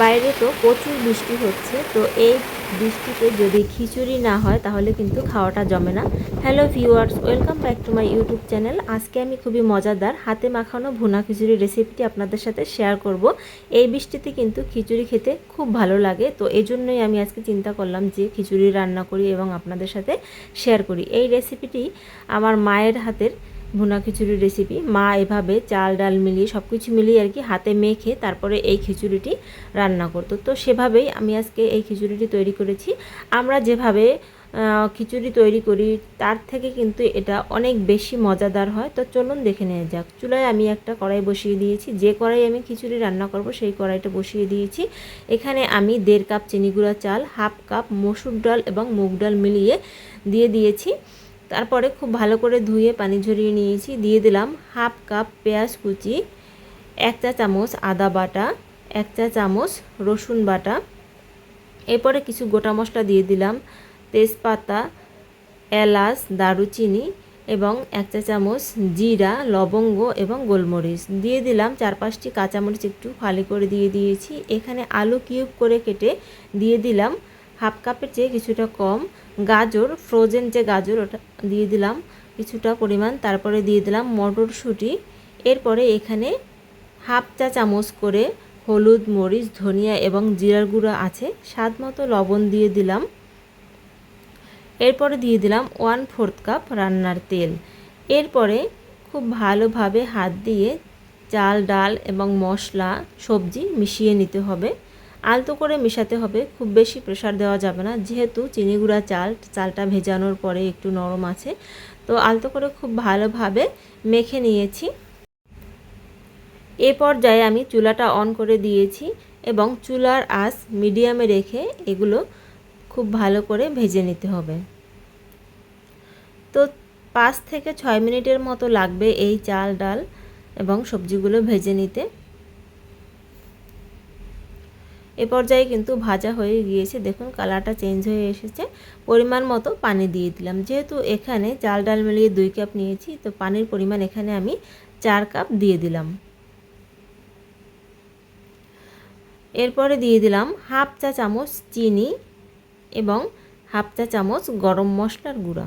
বাইরে তো প্রচুর বৃষ্টি হচ্ছে, তো এই বৃষ্টিতে যদি খিচুড়ি না হয় তাহলে কিন্তু খাওয়াটা জমে না। Hello viewers welcome back to my YouTube channel আজকে আমি খুবই মজাদার, হাতে মাখানো ভুনা খিচুড়ি রেসিপিটি আপনাদের সাথে শেয়ার করব। এই বৃষ্টিতে কিন্তু খিচুড়ি খেতে খুব ভালো লাগে, তো এই জন্যই আমি আজকে চিন্তা করলাম যে খিচুড়ি রান্না করি এবং আপনাদের সাথে শেয়ার করি। এই রেসিপিটি আমার মায়ের হাতের ভুনা খিচুড়ির রেসিপি মা এভাবে চাল, ডাল মিলিয়ে সব কিছু মিলিয়ে আর কি হাতে মেখে তারপরে এই খিচুড়িটি রান্না করতো। তো সেভাবেই আমি আজকে এই খিচুড়িটি তৈরি করেছি। আমরা যেভাবে খিচুড়ি তৈরি করি তার থেকে কিন্তু এটা অনেক বেশি মজাদার হয়। তো চলুন দেখে নেওয়া যাক। চুলায় আমি একটা কড়াই বসিয়ে দিয়েছি। যে কড়াই আমি খিচুড়ি রান্না করব সেই কড়াইটা বসিয়ে দিয়েছি। এখানে আমি দেড় কাপ চিনি গুঁড়া চাল, হাফ কাপ মসুর ডাল এবং মুগ ডাল মিলিয়ে দিয়ে দিয়েছি। তারপরে খুব ভালো করে ধুয়ে পানি ঝরিয়ে নিয়েছি। দিয়ে দিলাম হাফ কাপ পেঁয়াজ কুচি, এক চা চামচ আদা বাটা, এক চা চামচ রসুন বাটা। এরপরে কিছু গোটা মশলা দিয়ে দিলাম, তেজপাতা, এলাচ, দারুচিনি এবং এক চা চামচ জিরা, লবঙ্গ এবং গোলমরিচ। দিয়ে দিলাম চার পাঁচটি কাঁচামরিচ একটু ফালি করে দিয়ে দিয়েছি। এখানে আলু কিউব করে কেটে দিয়ে দিলাম। হাফ কাপের চেয়ে কিছুটা কম। গাজর ফ্রোজেন যে গাজর ওটা দিয়ে দিলাম কিছুটা পরিমাণ, তারপরে দিয়ে দিলাম মটরশুঁটি। এরপরে এখানে হাফ চা চামচ করে হলুদ, মরিচ, ধনিয়া এবং জিরার গুঁড়ো আছে, স্বাদ মতো লবণ দিয়ে দিলাম। এরপরে দিয়ে দিলাম ওয়ান ফোর্থ কাপ রান্নার তেল। এরপরে খুব ভালোভাবে হাত দিয়ে চাল, ডাল এবং মশলা, সবজি মিশিয়ে নিতে হবে। আলতো করে মেশাতে হবে, খুব বেশি প্রেশার দেওয়া যাবে না। যেহেতু চিনি গুঁড়া চাল, চালটা ভেজানোর পরে একটু নরম আছে। তো আলতো করে খুব ভালোভাবে মেখে নিয়েছি। এ পর্যায়ে আমি চুলাটা অন করে দিয়েছি এবং চুলার আঁচ মিডিয়ামে রেখে এগুলো খুব ভালো করে ভেজে নিতে হবে। তো পাঁচ থেকে ছয় মিনিটের মতো লাগবে এই চাল, ডাল এবং সবজিগুলো ভেজে নিতে। এ পর্যায়ে কিন্তু ভাজা হয়ে গিয়েছে। দেখুন, কালারটা চেঞ্জ হয়ে এসেছে। পরিমাণ মতো পানি দিয়ে দিলাম। যেহেতু এখানে চাল, ডাল মিলিয়ে দুই কাপ নিয়েছি, তো পানির পরিমাণ এখানে আমি চার কাপ দিয়ে দিলাম। এরপরে দিয়ে দিলাম হাফ চা চামচ চিনি এবং হাফ চা চামচ গরম মশলার গুঁড়া।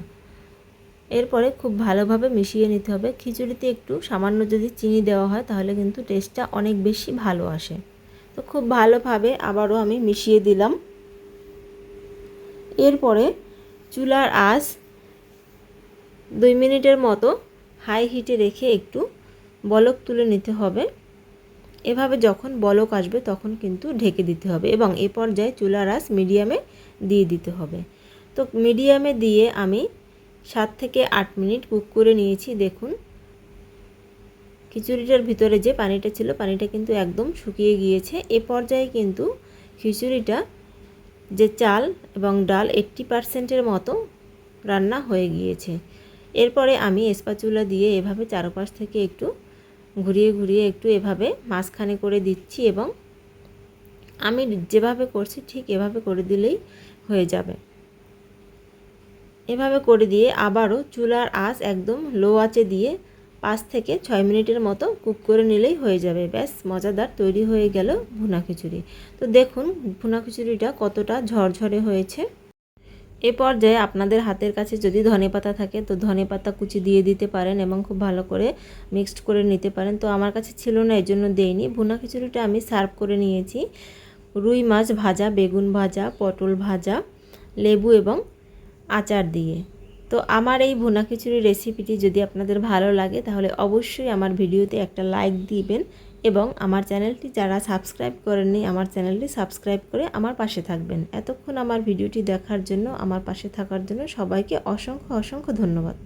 এরপরে খুব ভালোভাবে মিশিয়ে নিতে হবে। খিচুড়িতে একটু সামান্য যদি চিনি দেওয়া হয়, তাহলে কিন্তু টেস্টটা অনেক বেশি ভালো আসে। তো খুব ভালোভাবে আবারও আমি মিশিয়ে দিলাম। এরপরে চুলার আঁচ দুই মিনিটের মতো হাই হিটে রেখে একটু বলক তুলে নিতে হবে। এভাবে যখন বলক আসবে তখন কিন্তু ঢেকে দিতে হবে এবং এ পর্যায়ে চুলার আঁচ মিডিয়ামে দিয়ে দিতে হবে। তো মিডিয়ামে দিয়ে আমি সাত থেকে আট মিনিট কুক করে নিয়েছি। দেখুন খিচুড়িটার ভিতরে যে পানিটা ছিল, পানিটা কিন্তু একদম শুকিয়ে গিয়েছে। এ পর্যায়ে কিন্তু খিচুড়িটা যে চাল এবং ডাল এইট্টি পারসেন্টের মতো রান্না হয়ে গিয়েছে। এরপরে আমি এসপাচুলা দিয়ে এভাবে চারপাশ থেকে একটু ঘুরিয়ে ঘুরিয়ে একটু এভাবে মাঝখানে করে দিচ্ছি এবং আমি যেভাবে করছি ঠিক এভাবে করে দিলেই হয়ে যাবে। এভাবে করে দিয়ে আবারও চুলার আঁচ একদম লো আঁচে দিয়ে পাঁচ থেকে ছয় মিনিটের মতো কুক করে নিলেই হয়ে যাবে। ব্যাস, মজাদার তৈরি হয়ে গেল ভুনা খিচুড়ি। তো দেখুন, ভুনা খিচুড়িটা কতটা ঝরঝরে হয়েছে। এ পর্যায়ে আপনাদের হাতের কাছে যদি ধনে পাতা থাকে, তো ধনে পাতা কুচি দিয়ে দিতে পারেন এবং খুব ভালো করে মিক্সড করে নিতে পারেন। তো আমার কাছে ছিল না এই জন্য দেইনি। ভুনা খিচুড়িটা আমি সার্ভ করে নিয়েছি। রুই মাছ ভাজা, বেগুন ভাজা, পটল ভাজা, লেবু এবং আচার দিয়ে। তো আমার এই ভুনা খিচুড়ির রেসিপিটি যদি আপনাদের ভালো লাগে, তাহলে অবশ্যই আমার ভিডিওতে একটা লাইক দিবেন এবং আমার চ্যানেলটি যারা সাবস্ক্রাইব করেননি, আমার চ্যানেলটি সাবস্ক্রাইব করে আমার পাশে থাকবেন। এতক্ষণ আমার ভিডিওটি দেখার জন্য, আমার পাশে থাকার জন্য সবাইকে অসংখ্য অসংখ্য ধন্যবাদ।